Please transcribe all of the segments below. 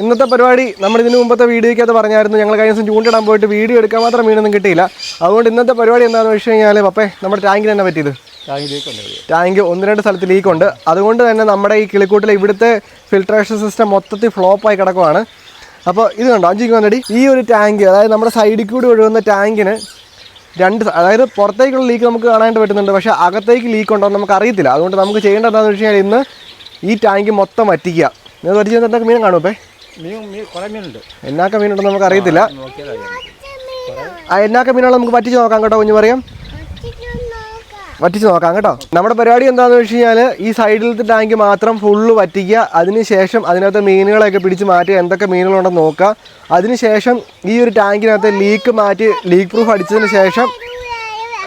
ഇന്നത്തെ പരിപാടി നമ്മൾ ഇതിനു മുമ്പത്തെ വീഡിയോയ്ക്കകത്ത് പറഞ്ഞായിരുന്നു. ഞങ്ങൾ കഴിഞ്ഞ ദിവസം ചൂണ്ടിടാൻ പോയിട്ട് വീഡിയോ എടുക്കാൻ മാത്രം മീനൊന്നും കിട്ടിയില്ല. അതുകൊണ്ട് ഇന്നത്തെ പരിപാടി എന്താണെന്ന് വെച്ച് കഴിഞ്ഞാൽ പപ്പേ നമ്മുടെ ടാങ്കിന് തന്നെ പറ്റിയത്? ടാങ്ക് ഒന്ന് രണ്ട് സ്ഥലത്ത് ലീക്കുണ്ട് അതുകൊണ്ട് തന്നെ നമ്മുടെ ഈ കിളിക്കൂട്ടിലെ ഇവിടുത്തെ ഫിൽട്രേഷൻ സിസ്റ്റം മൊത്തത്തിൽ ഫ്ലോപ്പായി കിടക്കുവാണ്. അപ്പോൾ ഇത് കണ്ടോ? അഞ്ചിക്ക് വന്നടി. ഈ ഒരു ടാങ്ക് അതായത് നമ്മുടെ സൈഡിൽ കൂടി ഒഴുകുന്ന ടാങ്കിന് രണ്ട് അതായത് പുറത്തേക്കുള്ള ലീക്ക് നമുക്ക് കാണാനായിട്ട് പറ്റുന്നുണ്ട്. പക്ഷേ അകത്തേക്ക് ലീക്ക് ഉണ്ടോ എന്ന് നമുക്ക് അറിയത്തില്ല. അതുകൊണ്ട് നമുക്ക് ചെയ്യേണ്ടത് എന്താണെന്ന് വെച്ച് കഴിഞ്ഞാൽ ഇന്ന് ഈ ടാങ്ക് മൊത്തം വറ്റിക്കുക. നിങ്ങൾ വറ്റിച്ച് എന്തൊക്കെ മീൻ കാണും അപ്പേ മീൻ മീൻ കുറേ മീനുണ്ട്. എന്നാക്ക മീനുണ്ടെന്ന് നമുക്ക് അറിയത്തില്ല ആ എന്നാക്ക മീനുകൾ നമുക്ക് പറ്റിച്ച് നോക്കാം കേട്ടോ കുഞ്ഞു പറയാം. വറ്റിച്ച് നോക്കാം കേട്ടോ. നമ്മുടെ പരിപാടി എന്താണെന്ന് വെച്ച് കഴിഞ്ഞാൽ ഈ സൈഡിലത്തെ ടാങ്ക് മാത്രം ഫുള്ള് വറ്റിക്കുക അതിനുശേഷം അതിനകത്ത് മീനുകളൊക്കെ പിടിച്ച് മാറ്റുക എന്തൊക്കെ മീനുകളുണ്ടെന്ന് നോക്കുക. അതിനുശേഷം ഈ ഒരു ടാങ്കിനകത്ത് ലീക്ക് മാറ്റി ലീക്ക് പ്രൂഫ് അടിച്ചതിന് ശേഷം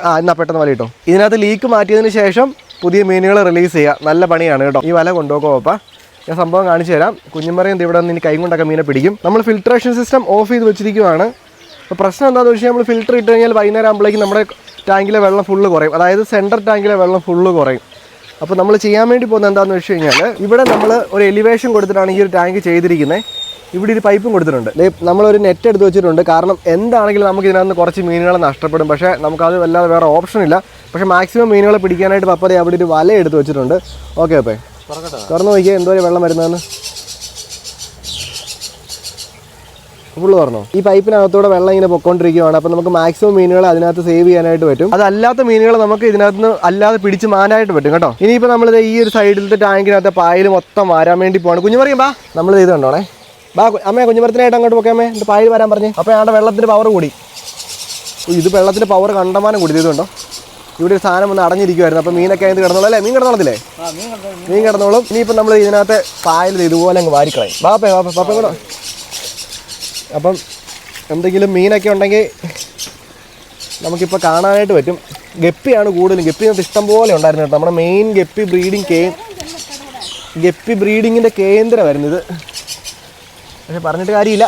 ആ എന്നാ പെട്ടെന്ന് വല കിട്ടും ഇതിനകത്ത് ലീക്ക് മാറ്റിയതിന് ശേഷം പുതിയ മീനുകൾ റിലീസ് ചെയ്യുക. നല്ല പണിയാണ് കേട്ടോ. ഈ വല കൊണ്ടുപോക്കോ പപ്പ ഞാൻ സംഭവം കാണിച്ചു തരാം. കുഞ്ഞുമറിയും ഇവിടെ നിന്ന് ഇനി കൈ കൊണ്ടൊക്കെ മീനെ പിടിക്കും. നമ്മൾ ഫിൽട്രേഷൻ സിസ്റ്റം ഓഫ് ചെയ്ത് വെച്ചിരിക്കുവാണ്. അപ്പോൾ പ്രശ്നം എന്താണെന്ന് വെച്ച് കഴിഞ്ഞാൽ നമ്മൾ ഫിൽറ്റർ ഇട്ട് കഴിഞ്ഞാൽ വൈകുന്നേരം ആകുമ്പോഴേക്കും നമ്മുടെ ടാങ്കിലെ വെള്ളം ഫുള്ള് കുറയും. അതായത് സെന്റർ ടാങ്കിലെ വെള്ളം ഫുള്ള് കുറയും. അപ്പോൾ നമ്മൾ ചെയ്യാൻ വേണ്ടി പോകുന്നത് എന്താണെന്ന് വെച്ച് കഴിഞ്ഞാൽ ഇവിടെ നമ്മൾ ഒരു എലിവേഷൻ കൊടുത്തിട്ടാണ് ഈ ഒരു ടാങ്ക് ചെയ്തിരിക്കുന്നത് ഇവിടെ ഒരു പൈപ്പും കൊടുത്തിട്ടുണ്ട്. നമ്മളൊരു നെറ്റ് എടുത്ത് വെച്ചിട്ടുണ്ട്. കാരണം എന്താണെങ്കിലും നമുക്ക് ഇതിനകത്ത് കുറച്ച് മീനുകൾ നഷ്ടപ്പെടും. പക്ഷേ നമുക്കത് വല്ലാതെ വേറെ ഓപ്ഷൻ ഇല്ല. പക്ഷേ മാക്സിമം മീനുകളെ പിടിക്കാനായിട്ട് പപ്പതേ അവിടെ ഒരു വല എടുത്ത് വെച്ചിട്ടുണ്ട്. ഓക്കെ തുറക്കട്ടെ തുറന്നു നോക്കിയാൽ എന്തോ വെള്ളം വരുന്നതെന്ന്. ഫുള്ള് തുറന്നു? ഈ പൈപ്പിനകത്തൂടെ വെള്ളം ഇങ്ങനെ പൊക്കോണ്ടിരിക്കുകയാണ് അപ്പോൾ നമുക്ക് മാക്സിമം മീനുകൾ അതിനകത്ത് സേവ് ചെയ്യാനായിട്ട് പറ്റും. അതല്ലാത്ത മീനുകൾ നമുക്ക് ഇതിനകത്ത് നിന്ന് അല്ലാതെ പിടിച്ച് മാനായിട്ട് പറ്റും കേട്ടോ. ഇനിയിപ്പോൾ നമ്മൾ ഈ ഒരു സൈഡിലത്തെ ടാങ്കിനകത്തെ പായൽ മൊത്തം വരാൻ വേണ്ടി പോവാണ്. കുഞ്ഞുമറിയും ബാ. നമ്മൾ ഇത് കണ്ടോണേ. ബാ അമ്മേ കുഞ്ഞുമരത്തിനായിട്ട് അങ്ങോട്ട് പോക്കേ അമ്മേ. എന്റെ പായൽ വരാൻ പറഞ്ഞു. അപ്പോൾ ഞങ്ങളുടെ വെള്ളത്തിന്റെ പവർ കൂടി. ഇത് വെള്ളത്തിന്റെ പവർ കണ്ടമാനം കൂടി. ഇത് കണ്ടോ? ഇവിടെ ഒരു സാധനം ഒന്ന് അടഞ്ഞിരിക്കുമായിരുന്നു അപ്പോൾ മീനൊക്കെ അതിന് കിടന്നോളൂ അല്ലേ? മീൻ കിടന്നോളത്തില്ലേ? മീൻ കിടന്നോളും. ഇനിയിപ്പം നമ്മൾ ഇതിനകത്ത് പായൽ ഇതുപോലെ അങ്ങ് വാരിക്കളയും. ബാപ്പേ ബാപ്പ പാപ്പ കൂടെ അപ്പം എന്തെങ്കിലും മീനൊക്കെ ഉണ്ടെങ്കിൽ നമുക്കിപ്പോൾ കാണാനായിട്ട് പറ്റും. ഗപ്പിയാണ് കൂടുതലും. ഗപ്പി നമുക്ക് ഇഷ്ടം പോലെ ഉണ്ടായിരുന്നു കേട്ടോ. നമ്മുടെ മെയിൻ ഗപ്പി ബ്രീഡിങ് കേ ഗപ്പി ബ്രീഡിങ്ങിന്റെ കേന്ദ്രമായിരുന്നു ഇത്. പക്ഷെ പറഞ്ഞിട്ട് കാര്യമില്ല.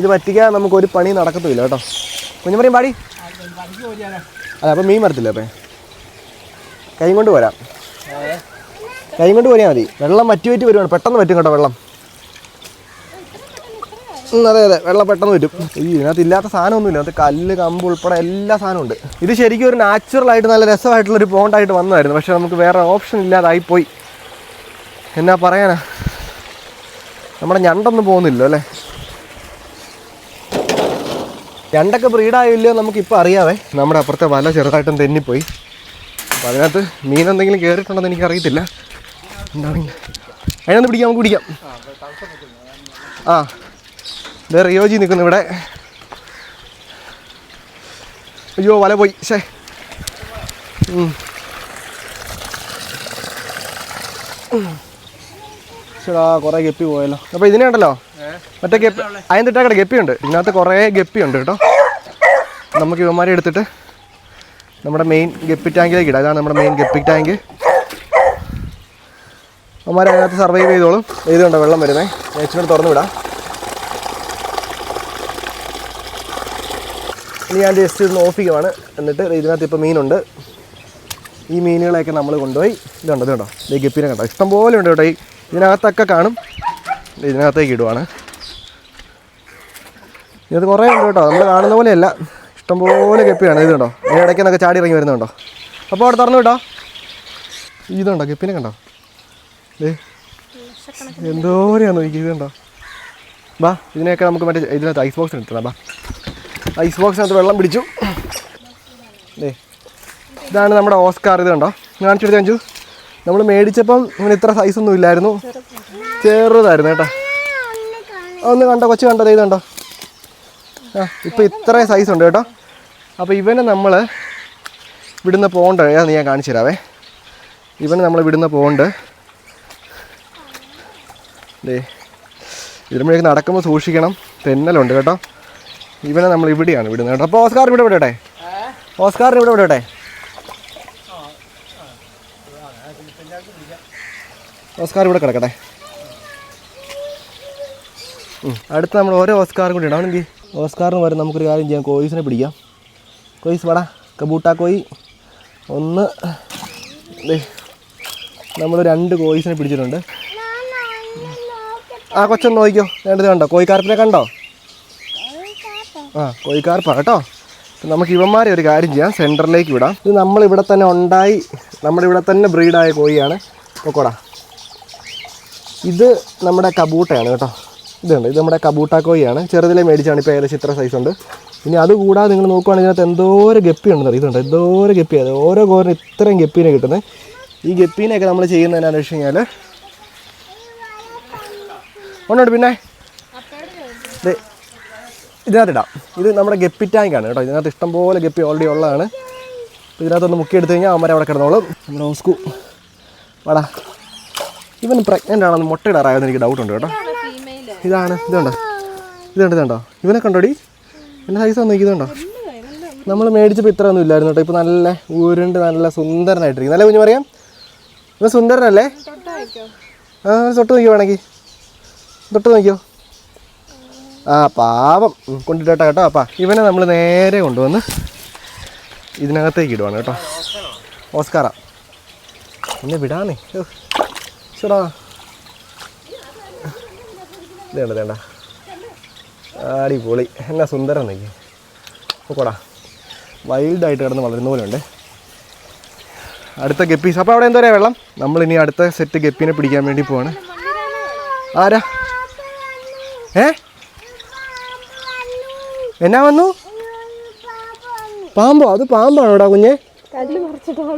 ഇത് പറ്റിക്കാൻ നമുക്കൊരു പണി നടക്കത്തുമില്ല കേട്ടോ. കുഞ്ഞു പറയും പാടി. അല്ല അപ്പം മീൻ വരത്തില്ല അപ്പം? കൈ കൊണ്ട് പോരാം. കൈ കൊണ്ട് പോരാ മതി. വെള്ളം വറ്റി വറ്റി വരുവാണ്. പെട്ടെന്ന് പറ്റും കേട്ടോ വെള്ളം. അതെ അതെ. വെള്ളം പെട്ടെന്ന് വരും. ഈ ഇതിനകത്ത് ഇല്ലാത്ത സാധനമൊന്നുമില്ല. അത് കല്ല് കമ്പ് ഉൾപ്പെടെ എല്ലാ സാധനവും ഉണ്ട്. ഇത് ശരിക്കും ഒരു നാച്ചുറൽ ആയിട്ട് നല്ല രസമായിട്ടുള്ളൊരു പോണ്ടായിട്ട് വന്നതായിരുന്നു. പക്ഷേ നമുക്ക് വേറെ ഓപ്ഷൻ ഇല്ലാതായി പോയി. എന്നാ പറയാനാ? നമ്മുടെ ഞണ്ടൊന്നും പോകുന്നില്ലോ അല്ലേ? ഞണ്ടൊക്കെ ബ്രീഡായില്ലയോ നമുക്കിപ്പോൾ അറിയാവേ. നമ്മുടെ അപ്പുറത്തെ വല ചെറുതായിട്ടും തെന്നിപ്പോയി. അപ്പോൾ അതിനകത്ത് മീൻ എന്തെങ്കിലും കയറിയിട്ടുണ്ടെന്ന് എനിക്കറിയത്തില്ല. എന്താണെങ്കിൽ അതിനൊന്ന് പിടിക്കാം നമുക്ക് പിടിക്കാം. ആ വേറെ റിയോജി നിൽക്കുന്നു ഇവിടെ. അയ്യോ വല പോയി. ശേ ചേടാ കുറേ ഗപ്പി പോയല്ലോ. അപ്പോൾ ഇതിനെ ഉണ്ടല്ലോ മറ്റേ ഗപ്പി അതിന്റെ ഗപ്പി ഗപ്പിയുണ്ട്. ഇതിനകത്ത് കുറേ ഗപ്പിയുണ്ട് കേട്ടോ. നമുക്ക് ഇവന്മാരെ എടുത്തിട്ട് നമ്മുടെ മെയിൻ ഗപ്പി ടാങ്കിലേക്ക് ഇടാം. ഇതാണ് നമ്മുടെ മെയിൻ ഗപ്പി ടാങ്ക് അവന്മാർ അതിനകത്ത് സർവൈവ് ചെയ്തോളും. ഇതുകൊണ്ട് വെള്ളം വരുന്നേ. നേച്ചിനോട് തുറന്നു വിടാം. ഇനി ഞാൻ ജസ്റ്റ് ഇതൊന്ന് ഓഫ് ചെയ്യുവാണ്. എന്നിട്ട് ഇതിനകത്ത് ഇപ്പോൾ മീനുണ്ട്. ഈ മീനുകളെയൊക്കെ നമ്മൾ കൊണ്ടുപോയി. ഇതുണ്ട് ഇതുണ്ടോ ഈ ഗപ്പിനെ കണ്ടോ? ഇഷ്ടം പോലെ ഉണ്ട് കേട്ടോ. ഈ ഇതിനകത്തൊക്കെ കാണും. ഇതിനകത്തേക്ക് ഇടുവാണ്. ഇത് കുറേ ഉണ്ട് കേട്ടോ. നമ്മൾ കാണുന്ന പോലെയല്ല. ഇഷ്ടംപോലെ ഗപ്പിയാണ് ഇതുണ്ടോ ഇതിന് ഇടയ്ക്ക് നിന്നൊക്കെ ചാടി ഇറങ്ങി വരുന്നുണ്ടോ അപ്പോൾ അവിടെ തുറന്നു കേട്ടോ ഇതുണ്ടോ ഗപ്പിനെ കണ്ടോ? ദേ. എന്തോരെയാണോ നോക്കി ഇതുണ്ടോ ബാ ഇതിനെയൊക്കെ നമുക്ക് മറ്റേ ഇതിനകത്ത് ഐസ് ബോക്സിന് എടുത്തതാ ബാ. ഐസ് ബോക്സിനകത്ത് വെള്ളം പിടിച്ചു. ഇതാണ് നമ്മുടെ ഓസ്കാർ. ഇത് കണ്ടോ? കാണിച്ചെടുത്ത് അഞ്ചു. നമ്മൾ മേടിച്ചപ്പം ഇങ്ങനെ ഇത്ര സൈസ് ഒന്നും ഇല്ലായിരുന്നു. ചെറുതായിരുന്നു കേട്ടോ. ഒന്ന് കണ്ടോ കൊച്ചു കണ്ടോ ദേ കണ്ടോ? ആ ഇപ്പം ഇത്ര സൈസ് ഉണ്ട് കേട്ടോ. അപ്പോൾ ഇവനെ നമ്മൾ വിടുന്ന പോകണ്ട. ഏതാന്ന് ഞാൻ കാണിച്ചു തരാവേ. ഇവനെ നമ്മൾ വിടുന്ന പോകണ്ട്. ദേ ഇതിനുമ്പോഴേക്ക് നടക്കുമ്പോൾ സൂക്ഷിക്കണം. തെന്നലുണ്ട് കേട്ടോ. ഇവനെ നമ്മൾ ഇവിടെയാണ് വിടുന്നത് കേട്ടോ. അപ്പോൾ ഓസ്കാർ ഇവിടെ വിടട്ടെ? ഓസ്കാറിന് ഇവിടെ വിടട്ടെ? ഓസ്കാർ ഇവിടെ കിടക്കട്ടെ. അടുത്ത് നമ്മൾ ഓരോ ഓസ്കാറും കൂടി ഇടാം. അവനെന്തി ഓസ്കാറിന് വരെ നമുക്കൊരു കാര്യം ചെയ്യാം. കോയിസിനെ പിടിക്കാം. കോയിസ് വാടാ കബൂട്ട കോയി. ഒന്ന് നമ്മൾ രണ്ട് കോയിസിനെ പിടിച്ചിട്ടുണ്ട്. ആ കൊച്ചൊന്ന് നോക്കിയോ വേണ്ടത് കണ്ടോ? കോയിക്കാർപ്പിനെ കണ്ടോ? ആ കോഴിക്കാർപ്പാ കേട്ടോ? നമുക്ക് ഇവന്മാരെ ഒരു കാര്യം ചെയ്യാം. സെന്ററിലേക്ക് വിടാം. ഇത് നമ്മളിവിടെ തന്നെ ഉണ്ടായി നമ്മളിവിടെ തന്നെ ബ്രീഡായ കോഴിയാണ് നോക്കോടാ ഇത് നമ്മുടെ കബൂട്ടയാണ് കേട്ടോ. ഇതുണ്ട് ഇത് നമ്മുടെ കബൂട്ട കോഴിയാണ് ചെറുതിലെ മേടിച്ചാണ്. ഇപ്പോൾ ഏകദേശം ഇത്ര സൈസ് ഉണ്ട്. ഇനി അത് കൂടാതെ നിങ്ങൾ നോക്കുവാണെങ്കിൽ ഇതിനകത്ത് എന്തോരം ഗപ്പി ഉണ്ടെന്ന് ഇതുണ്ട്. എന്തോരം ഗപ്പി. അത് ഓരോ കോറിന് ഇത്രയും ഗപ്പീനെ കിട്ടുന്നത്. ഈ ഗപ്പീനെയൊക്കെ നമ്മൾ ചെയ്യുന്നതിനാന്ന് വെച്ച് കഴിഞ്ഞാൽ ഒന്നുണ്ട് പിന്നെ? ഇതിനകത്തിടാം. ഇത് നമ്മുടെ ഗപ്പി ടാങ്കാണ് കേട്ടോ. ഇതിനകത്ത് ഇഷ്ടംപോലെ ഗപ്പി ഓൾറെഡി ഉള്ളതാണ്. ഇതിനകത്തൊന്ന് മുക്കിയെടുത്ത് കഴിഞ്ഞാൽ അവന്മാരെ അവിടെ കിടന്നോളും. നമ്മുടെ ഓസ്കു. വാടാ. ഇവൻ പ്രഗ്നന്റ് ആണെന്ന് മുട്ടയിടാറായെന്ന് എനിക്ക് ഡൗട്ട് ഉണ്ട് കേട്ടോ. ഇതാണ് ഇതുണ്ടോ? ഇതുണ്ട് ഇതുണ്ടോ? ഇവനെ കണ്ടോടി? എന്റെ സൈസ് വന്നു ഇതുണ്ടോ നമ്മൾ മേടിച്ചപ്പോൾ ഇത്ര ഒന്നും ഇല്ലായിരുന്നു കേട്ടോ. ഇപ്പോൾ നല്ല ഉരുണ്ട് നല്ല സുന്ദരനായിട്ടിരിക്കും നല്ല കുഞ്ഞു പറയാം? ഇവൻ സുന്ദരനല്ലേ? ആ തൊട്ട് നോക്കിയോ വേണമെങ്കിൽ? തൊട്ട് നോക്കിയോ? ആ പാവം. കൊണ്ടിട്ടോട്ടെ കേട്ടോ. അപ്പാ ഇവനെ നമ്മൾ നേരെ കൊണ്ടുവന്ന് ഇതിനകത്തേക്ക് ഇടുവാണ് കേട്ടോ. ഓസ്കാറ. എന്നെ വിടാന്നേ ചേടാ വേണ്ട വേണ്ട. അടിപൊളി. എന്നാ സുന്ദരം നീ നോക്കോടാ. വൈൽഡായിട്ട് കിടന്ന് വളരുന്ന പോലെ ഉണ്ട്. അടുത്ത ഗപ്പീസ് അപ്പോൾ അവിടെ എന്തോ വെള്ളം? നമ്മൾ ഇനി അടുത്ത സെറ്റ് ഗപ്പീനെ പിടിക്കാൻ വേണ്ടി പോവാണ്. ആരാ? ഏ? എന്നാ വന്നു? പാമ്പോ? അത് പാമ്പാണോടാ കുഞ്ഞെ?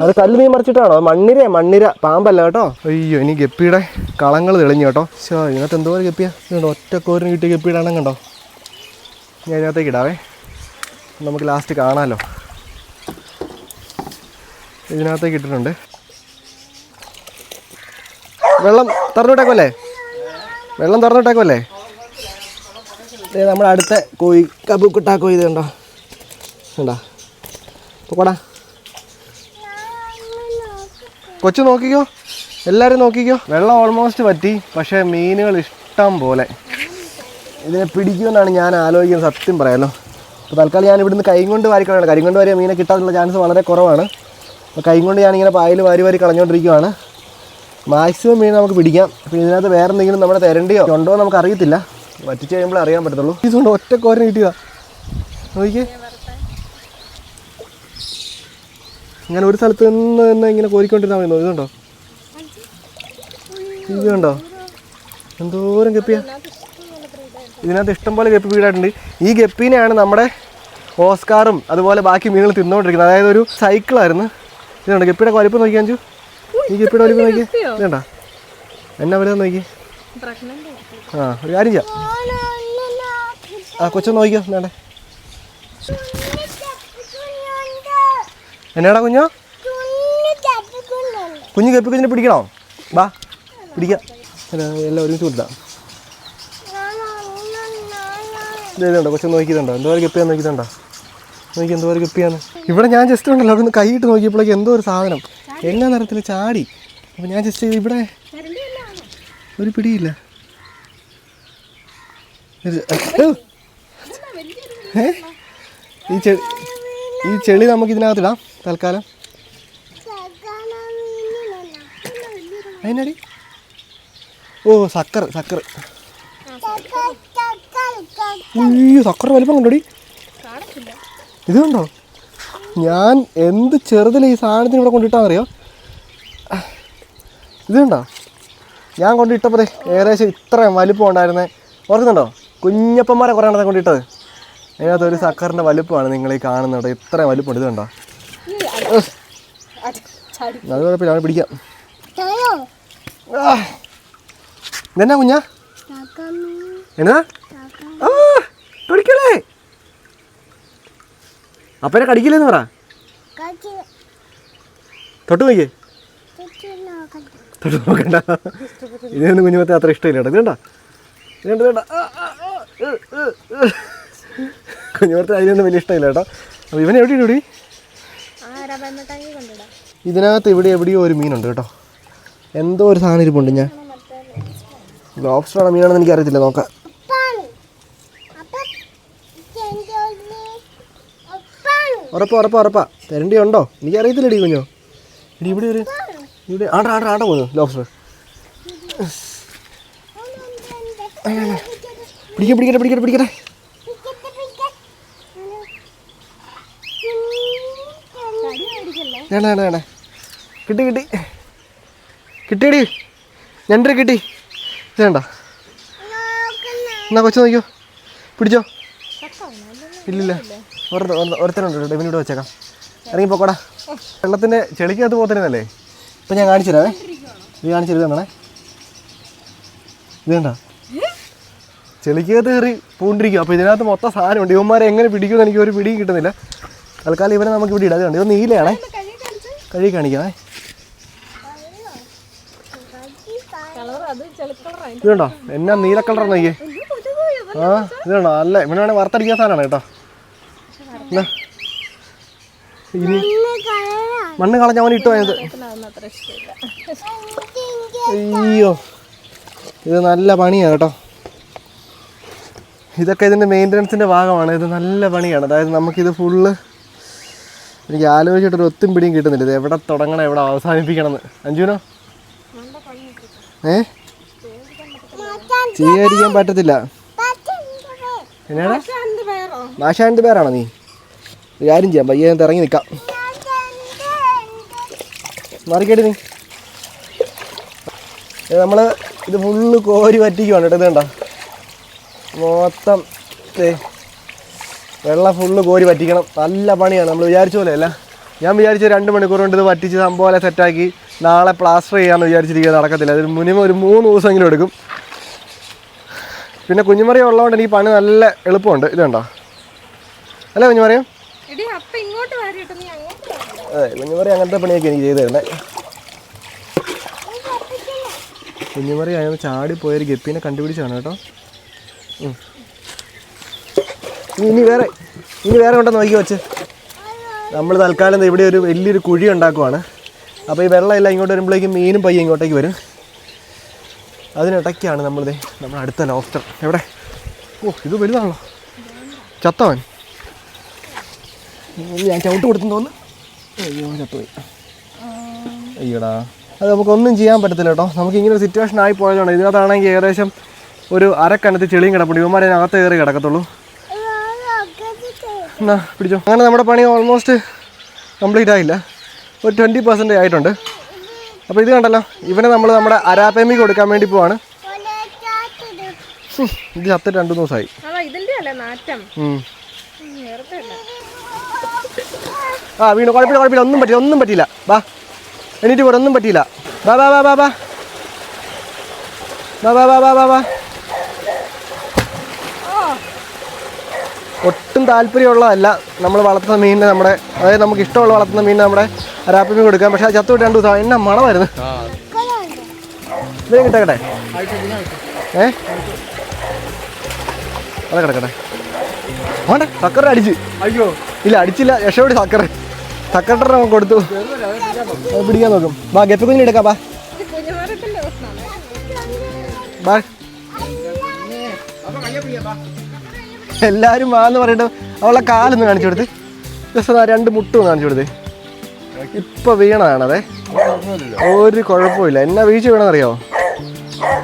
അത് കല്ല് മീൻ മറിച്ചിട്ടാണോ? മണ്ണിര മണ്ണിര. പാമ്പല്ല കേട്ടോ? അയ്യോ ഇനി ഗപ്പിയുടെ കളങ്ങൾ തെളിഞ്ഞു കേട്ടോ. ശോ ഇതിനകത്ത് എന്തോ ഗപ്പിയാ. ഇതുണ്ടോ ഒറ്റക്കോരിന് കിട്ടിയ ഗപ്പിയുടെ കണ്ടോ? ഞാൻ ഇതിനകത്തേക്ക് ഇടാവേ. നമുക്ക് ലാസ്റ്റ് കാണാമല്ലോ ഇതിനകത്തേക്ക് ഇട്ടിട്ടുണ്ട്. വെള്ളം തുറന്നിട്ടേക്കല്ലേ വെള്ളം തുറന്നിട്ടേക്കല്ലേ ദേ നമ്മുടെ അടുത്ത കോഴി കബുക്കുട്ടാ കോഴി ഇത് കണ്ടോ? കണ്ടോ? പോടാ കൊച്ചു നോക്കിക്കോ. എല്ലാവരും നോക്കിക്കോ. വെള്ളം ഓൾമോസ്റ്റ് പറ്റി പക്ഷേ മീനുകൾ ഇഷ്ടം പോലെ. ഇതിനെ പിടിക്കുമെന്നാണ് ഞാൻ ആലോചിക്കുന്നത്. സത്യം പറയാലോ. അപ്പോൾ തൽക്കാലം ഞാൻ ഇവിടുന്ന് കൈ കൊണ്ട് വാരി കളയാണ് കൈ കൊണ്ട് വാരിയ മീനെ കിട്ടാനുള്ള ചാൻസ് വളരെ കുറവാണ്. അപ്പോൾ കൈ കൊണ്ട് ഞാനിങ്ങനെ പായൽ വാരി വാരി കളഞ്ഞുകൊണ്ടിരിക്കുവാണ് മാക്സിമം മീൻ നമുക്ക് പിടിക്കാം. അപ്പോൾ ഇതിനകത്ത് വേറെ എന്തെങ്കിലും നമ്മുടെ തരണ്ടിയോ ഉണ്ടോ നമുക്ക് അറിയത്തില്ല വറ്റിച്ച് കഴിയുമ്പോൾ അറിയാൻ പറ്റത്തുള്ളൂ. ഇതുകൊണ്ട് ഒറ്റ കോരൻ കിട്ടിയതാ. നോക്കിക്കേ. ഇങ്ങനെ ഒരു സ്ഥലത്ത് നിന്ന് തന്നെ ഇങ്ങനെ കോരിക്കൊണ്ടിരുന്നാൽ മതി. ഇതുണ്ടോ ഇത് കണ്ടോ? എന്തോരം ഗപ്പിയാ ഇതിനകത്ത് ഇഷ്ടംപോലെ ഗപ്പി വീടായിട്ടുണ്ട്. ഈ ഗപ്പീനെയാണ് നമ്മുടെ ഓസ്കാറും അതുപോലെ ബാക്കി മീനുകൾ തിന്നുകൊണ്ടിരിക്കുന്നത്. അതായത് ഒരു സൈക്കിളായിരുന്നു. ഇതുണ്ട് ഗപ്പിയുടെ വലിപ്പം നോക്കിയാഞ്ചു ഈ ഗപ്പിയുടെ വലിപ്പം നോക്കി ഇതുണ്ടോ? എന്നാ വലുതെന്ന് നോക്കി ആ ഒരു കാര്യം ചെയ്യാം. ആ കൊച്ചൊന്ന് നോക്കിയോ വേണ്ടേ? എന്നാടാ കുഞ്ഞോ? കുഞ്ഞു കെപ്പി കുഞ്ഞിനെ പിടിക്കണോ? വാ പിടിക്കാം. എല്ലാം ഒരുമിച്ച് കൊടുത്താം. ഇതുണ്ടോ? കൊച്ചു നോക്കിയതുണ്ടോ എന്തോ ഒരു ഗപ്പിയാന്ന് നോക്കിയതുണ്ടോ നോക്കി എന്തോ ഒരു കെപ്പിയാണ് ഇവിടെ ഞാൻ ജസ്റ്റ് ഉണ്ടല്ലോ. അവിടെ നിന്ന് കൈയിട്ട് നോക്കിയപ്പോഴേക്ക് എന്തോ ഒരു സാധനം. എല്ലാ നിറത്തിൽ ചാടി. അപ്പോൾ ഞാൻ ജസ്റ്റ് ഇവിടെ ഒരു പിടിയില്ല? ഈ ചെളി ഈ ചെളി നമുക്ക് തൽക്കാലം. അതിനടി? ഓ സക്കർ സക്കർ. അയ്യോ സക്കർ വലിപ്പം കണ്ടോടി? ഇത് കണ്ടോ? ഞാൻ എന്ത് ചെറുതിൽ ഈ സാധനത്തിന് ഇവിടെ കൊണ്ടിട്ടാന്നറിയോ? ഇത് കണ്ടോ? ഞാൻ കൊണ്ടിട്ടപ്പോൾ ഏകദേശം ഇത്രയും വലിപ്പം ഉണ്ടായിരുന്നേ. ഓർക്കുന്നുണ്ടോ? കുഞ്ഞപ്പന്മാരെ കുറേ എണ്ണത്തെ കൊണ്ടിട്ടത്. അതിനകത്ത് ഒരു സക്കറിന്റെ വലിപ്പമാണ് നിങ്ങൾ ഈ കാണുന്നത് ഇത്രയും വലിപ്പം ഇത് കണ്ടോ? അത് കുഴപ്പമില്ല അവനെ പിടിക്കാം. എന്നാ ഇതെന്നാ കുഞ്ഞാ? എന്നാ? ആ അപ്പനെ കടിക്കില്ലെന്ന് പറ. തൊട്ട് നോക്കിയേ. തൊട്ട് നോക്കണ്ട. ഇതൊന്നും കുഞ്ഞുമത്തെ അത്ര ഇഷ്ടമില്ല കേട്ടോ. ഇതുണ്ട? ഇതുണ്ട് വേണ്ട കുഞ്ഞുമത്തെ അതിനൊന്നും വലിയ ഇഷ്ടമില്ല കേട്ടോ. അപ്പോൾ ഇവനെ എവിടെ ഇടൂടി? ഇതിനകത്ത് ഇവിടെ എവിടെയോ ഒരു മീനുണ്ട് കേട്ടോ. എന്തോ ഒരു സാധനം ഇരിപ്പുണ്ട് ഞാൻ. ലോബ്സ്റ്ററാണോ മീനാണെന്ന് എനിക്ക് അറിയത്തില്ല നോക്കാം. ഉറപ്പാ ഉറപ്പാ ഉറപ്പാ. ഉണ്ടോ? എനിക്കറിയത്തില്ലടി കുഞ്ഞോ. ഇടി ഇവിടെ ഒരു ഇവിടെ ആണ്ട ആണ്ട ആണ്ട പോകുന്നു ലോബ്സ്റ്റർ പിടിക്കട്ടെ പിടിക്കട്ടെ പിടിക്കട്ടെ. പിടിക്കട്ടെ വേണ വേണ വേണ്ട. കിട്ടി കിട്ടി. കിട്ടിയടി. ഞണ്ടര കിട്ടി. ഇത് വേണ്ട. എന്നാ കൊച്ചു നോക്കിയോ പിടിച്ചോ. ഇല്ലില്ല. ഒരുത്തനുണ്ട് ഡെബിനിവിടെ വെച്ചേക്കാം. ഇറങ്ങി പോക്കോടാ വെള്ളത്തിന്റെ ചെളിക്കകത്ത് പോത്തരുന്നല്ലേ ഇപ്പം ഞാൻ കാണിച്ചു തരാവേ. ഇത് കാണിച്ചു തരുന്നേ ഇത് കണ്ട ചെളിക്കകത്ത് കയറി പൂണ്ടിരിക്കും. അപ്പോൾ ഇതിനകത്ത് മൊത്തം സാധനമുണ്ട്. ഇവന്മാരെ എങ്ങനെ പിടിക്കുമെന്ന് എനിക്ക് ഒരു പിടിയും കിട്ടുന്നില്ല. തൽക്കാലം ഇവനെ നമുക്ക് ഇവിടെ ഇടാതെ ഉണ്ട് ഇത് നീലയാണേ. കഴുകി കാണിക്കാമേ ഇതുണ്ടോ? കണ്ടോ എന്നാ നീല കളർ നോക്കിയേ. ആ ഇതുണ്ടോ? അല്ല നല്ല. ഇവനാണ് വറുത്തടിക്കാൻ സാധനമാണ് കേട്ടോ. എന്നാ? ഇനി മണ്ണ് കളഞ്ഞ അവൻ ഇട്ടു പോയത്. അയ്യോ. ഇത് നല്ല പണിയാണ് കേട്ടോ. ഇതൊക്കെ ഇതിന്റെ മെയിന്റനൻസിന്റെ ഭാഗമാണ്. ഇത് നല്ല പണിയാണ്. അതായത് നമുക്കിത് ഫുള്ള് എനിക്ക് ആലോചിച്ചിട്ടൊരു ഒത്തും പിടിയും കിട്ടുന്നില്ല. ഇത് എവിടെ തുടങ്ങണം എവിടെ അവസാനിപ്പിക്കണം എന്ന് അഞ്ജുനോ? ഏ? ചെയ്യാതിരിക്കാൻ പറ്റത്തില്ല. എന്നാടാ മാഷാന്റെ പേരാണോ നീ? കാര്യം ചെയ്യാം. പയ്യെ ഇറങ്ങി നിൽക്കാം. മറിക്കേട്ടി നീ. നമ്മൾ ഇത് ഫുള്ള് കോരി വറ്റിക്കുവാണ് കേട്ടോ. ഇത് കണ്ട? മൊത്തം വെള്ളം ഫുള്ള് കോരി വറ്റിക്കണം. നല്ല പണിയാണ്. നമ്മൾ വിചാരിച്ച പോലെ അല്ല. ഞാൻ വിചാരിച്ച രണ്ട് മണിക്കൂർ കൊണ്ട് ഇത് വറ്റിച്ച് സംഭവം സെറ്റാക്കി നാളെ പ്ലാസ്റ്റർ ചെയ്യാമെന്ന് വിചാരിച്ചിരിക്കുക നടക്കത്തില്ല. അതൊരു മിനിമം ഒരു മൂന്ന് ദിവസമെങ്കിലും എടുക്കും. പിന്നെ കുഞ്ഞുമറിയ ഉള്ളതുകൊണ്ട് എനിക്ക് പണി നല്ല എളുപ്പമുണ്ട്. ഇത് കണ്ടോ? അല്ലേ കുഞ്ഞുമറിയം? അതെ കുഞ്ഞുമറി അങ്ങനത്തെ പണിയൊക്കെ എനിക്ക് ചെയ്തു തരുന്നത് കുഞ്ഞുമറി ചാടി പോയൊരു ഗപ്പിനെ കണ്ടുപിടിച്ചാണ് കേട്ടോ. ഇനി വേറെ ഇനി വേറെ ഉണ്ടോ നോക്കി വെച്ച്. നമ്മൾ തൽക്കാലം ഇവിടെ ഒരു വലിയൊരു കുഴി ഉണ്ടാക്കുവാണ്. അപ്പോൾ ഈ വെള്ളമെല്ലാം ഇങ്ങോട്ട് വരുമ്പോഴേക്കും മീനും പയ്യെ ഇങ്ങോട്ടേക്ക് വരും. അതിനിടയ്ക്കാണ് നമ്മളിത് നമ്മുടെ അടുത്ത ലോഫ്റ്റർ എവിടെ? ഓ ഇത് വലുതാണല്ലോ. ചത്തവൻ. ഞാൻ ചവിട്ട് കൊടുത്തെന്ന് തോന്നുന്നു. അയ്യോ ചത്തുപോയി. അയ്യോടാ. അത് നമുക്കൊന്നും ചെയ്യാൻ പറ്റത്തില്ല കേട്ടോ. നമുക്ക് ഇങ്ങനെ ഒരു സിറ്റുവേഷൻ ആയി പോയതാണ് ഇതിനകത്താണെങ്കിൽ ഏകദേശം ഒരു അരക്കനത്ത് ചെളിയും കിടപ്പുണ്ട്. ഇവന്മാരെ അകത്ത് കയറി കിടക്കത്തുള്ളൂ. എന്നാ പിടിച്ചോ. അങ്ങനെ നമ്മുടെ പണി ഓൾമോസ്റ്റ് കംപ്ലീറ്റ് ആയില്ല. ഒരു ട്വന്റി പെർസെന്റ് ആയിട്ടുണ്ട്. അപ്പോൾ ഇത് കണ്ടല്ലോ ഇവനെ നമ്മൾ നമ്മുടെ അരാപ്പേമി കൊടുക്കാൻ വേണ്ടി പോവാണ്. ഇത് ചത്ത് രണ്ട് ദിവസമായി. അല്ലേ നാറ്റം. ആ വീണു. കുഴപ്പമില്ല കുഴപ്പമില്ല. ഒന്നും പറ്റില്ല ഒന്നും പറ്റില്ല വാ എണീറ്റ് പോടെ ഒന്നും പറ്റിയില്ല. വാ വാ വാ വാ വാ വാ വാ വാ ബാ ബാ ബാ. ഒട്ടും താല്പര്യമുള്ളതല്ല നമ്മൾ വളർത്തുന്ന മീനിനെ നമ്മുടെ അതായത് നമുക്ക് ഇഷ്ടമുള്ള വളർത്തുന്ന മീനിനെ നമ്മുടെ അരാപ്പിമീൻ കൊടുക്കാം പക്ഷേ അത് ചത്തുവിട്ട് രണ്ട് ദിവസം. എന്നാ മണമായിരുന്നു. ഇതേ കിട്ടക്കട്ടെ? ഏ? അതെ കിടക്കട്ടെ. വേണ്ട സക്കറ അടിച്ച്. അയ്യോ. ഇല്ല അടിച്ചില്ല. രക്ഷപ്പെടി സക്കറ. സക്കറിനെ നമുക്ക് കൊടുത്തു. പിടിക്കാൻ നോക്കും. ബാ ഗപ്പി കുഞ്ഞിനെ എടുക്കാം പ്രശ്നമാണ് ബാ എല്ലാരും വാന്ന് പറഞ്ഞിട്ട് അവളെ കാലൊന്ന് കാണിച്ചു കൊടുത്ത്. ജസ്റ്റ് രണ്ട് മുട്ടും കാണിച്ചു കൊടുത്ത്. ഇപ്പൊ വീണതാണതേ. ഒരു കുഴപ്പമില്ല. എന്നാ വീഴ്ച വീണെന്നറിയോ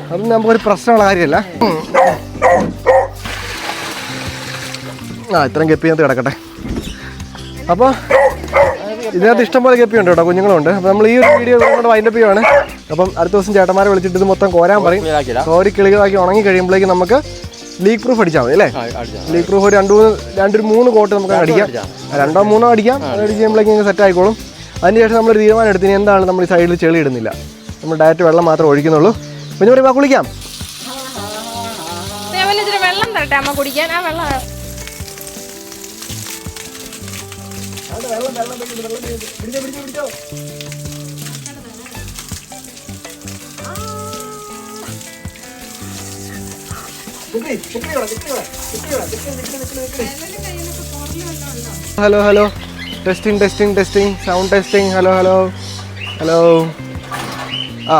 അതൊന്നും നമുക്കൊരു പ്രശ്നമുള്ള കാര്യമല്ല. ആ ഇത്രയും ഗപ്പിനകത്ത് കിടക്കട്ടെ. അപ്പോൾ ഇതിനകത്ത് ഇഷ്ടംപോലെ ഗപ്പിയുണ്ട് കേട്ടോ കുഞ്ഞുങ്ങളുണ്ട്. അപ്പോൾ നമ്മൾ ഈ ഒരു വീഡിയോ കൊണ്ട് വൈൻഡപ്പ് ചെയ്യുവാണ്. അപ്പം അടുത്ത ദിവസം ചേട്ടന്മാരെ വിളിച്ചിട്ട് ഇത് മൊത്തം കോരാൻ പറയും. കോരി കിളികളാക്കി ഉണങ്ങി കഴിയുമ്പോഴേക്കും നമുക്ക് ലീക്ക് പ്രൂഫ് അടിച്ചാൽ മതി അല്ലേ? ലീക്ക് പ്രൂഫ് ഒരു രണ്ട് മൂന്ന് രണ്ടൊരു മൂന്ന് കോട്ട് നമുക്ക് അടിക്കാം. രണ്ടോ മൂന്നോ അടിക്കാം. അടിച്ച് കഴിയുമ്പോഴേക്കും സെറ്റ് ആയിക്കോളും. അതിനുശേഷം നമ്മൾ തീരുമാനം എടുത്തിന് എന്താണ് നമ്മൾ ഈ സൈഡിൽ ചെളി ഇടുന്നില്ല. നമ്മൾ ഡയറക്റ്റ് വെള്ളം മാത്രം ഒഴിക്കുന്നുള്ളൂ. പിന്നെ പറയുമ്പോൾ കുളിക്കാം. വെള്ളം തരട്ടെ അമ്മ കുടിക്കാൻ. ആ വെള്ളം hello hello. Testing testing testing sound testing hello hello. Hello. ആ